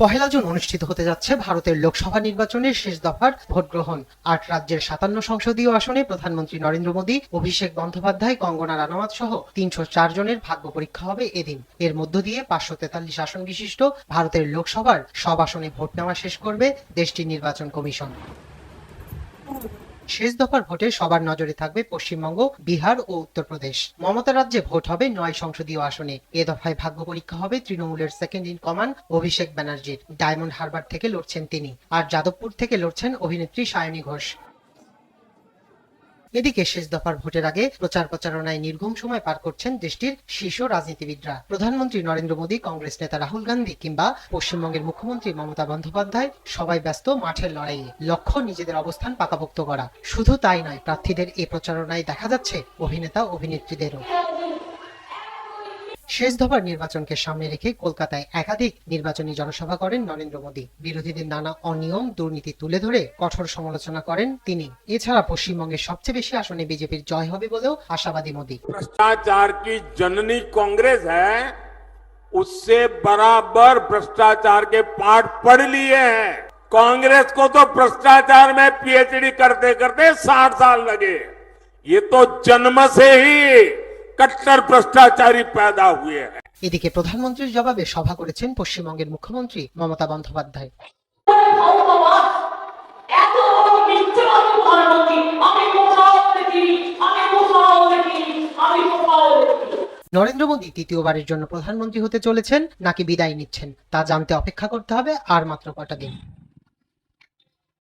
পহেলা June অনুষ্ঠিত হতে যাচ্ছে ভারতের লোকসভা নির্বাচনের শেষ দফার ভোট গ্রহণ। আট রাজ্যের সাতান্ন সংসদীয় আসনে প্রধানমন্ত্রী নরেন্দ্র মোদী, অভিষেক বন্দ্যোপাধ্যায়, কঙ্গনা রানাওয়াত সহ তিনশো চার জনের ভাগ্য পরীক্ষা হবে এদিন। এর মধ্য দিয়ে পাঁচশো তেতাল্লিশ আসন বিশিষ্ট ভারতের লোকসভার সব আসনে ভোট নেওয়া শেষ করবে দেশটির নির্বাচন কমিশন। শেষ দফার ভোটে সবার নজরে থাকবে পশ্চিমবঙ্গ, বিহার ও উত্তরপ্রদেশ। মমতা রাজ্যে ভোট হবে নয় সংসদীয় আসনে। এ দফায় ভাগ্য পরীক্ষা হবে তৃণমূলের সেকেন্ড ইন কমান্ড অভিষেক ব্যানার্জির। ডায়মন্ড হারবার থেকে লড়ছেন তিনি। আর যাদবপুর থেকে লড়ছেন অভিনেত্রী সায়নী ঘোষ। এদিকে শেষ দফার ভোটের আগে প্রচার প্রচারণায় নির্ঘুম সময় পার করছেন দেশটির শীর্ষ রাজনীতিবিদরা। প্রধানমন্ত্রী নরেন্দ্র মোদী, কংগ্রেস নেতা রাহুল গান্ধী কিংবা পশ্চিমবঙ্গের মুখ্যমন্ত্রী মমতা বন্দ্যোপাধ্যায় সবাই ব্যস্ত মাঠের লড়াইয়ে। লক্ষ্য নিজেদের অবস্থান পাকাপোক্ত করা। শুধু তাই নয়, প্রার্থীদের এই প্রচারণায় দেখা যাচ্ছে অভিনেতা অভিনেত্রীদেরও। শেষ দফার নির্বাচনকে সামনে রেখে কলকাতায় একাধিক নির্বাচনী জনসভা করেন নরেন্দ্র মোদী বিরোধীদের নানা অনিয়ম দুর্নীতি তুলে ধরে কঠোর সমালোচনা করেন তিনি এছাড়া পশ্চিমবঙ্গের সবচেয়ে বেশি আসনে বিজেপির জয় হবে বলেও আশাবাদী মোদী भ्रष्टाचार की जननी कांग्रेस है उससे बराबर भ्रष्टाचार के पाठ पढ़ लिए हैं कांग्रेस को तो भ्रष्टाचार में पीएचडी करते करते साठ साल लगे ये तो जन्म से ही कट्टर भ्रष्टाचारी पैदा हुए हैं এদিকে প্রধানমন্ত্রীর জবাবে সভা করেছেন পশ্চিমবঙ্গের মুখ্যমন্ত্রী মমতা বন্দ্যোপাধ্যায় ভগবান এত বড় মিথ্যাবাদী প্রধানমন্ত্রী আমি কোথাও দেখিনি আমি কোথাও দেখিনি আমি কোথাও দেখিনি নরেন্দ্র মোদী তৃতীয়বারের জন্য প্রধানমন্ত্রী হতে চলেছেন নাকি বিদায় নিচ্ছেন তা জানতে অপেক্ষা করতে হবে আর মাত্র কটা দিন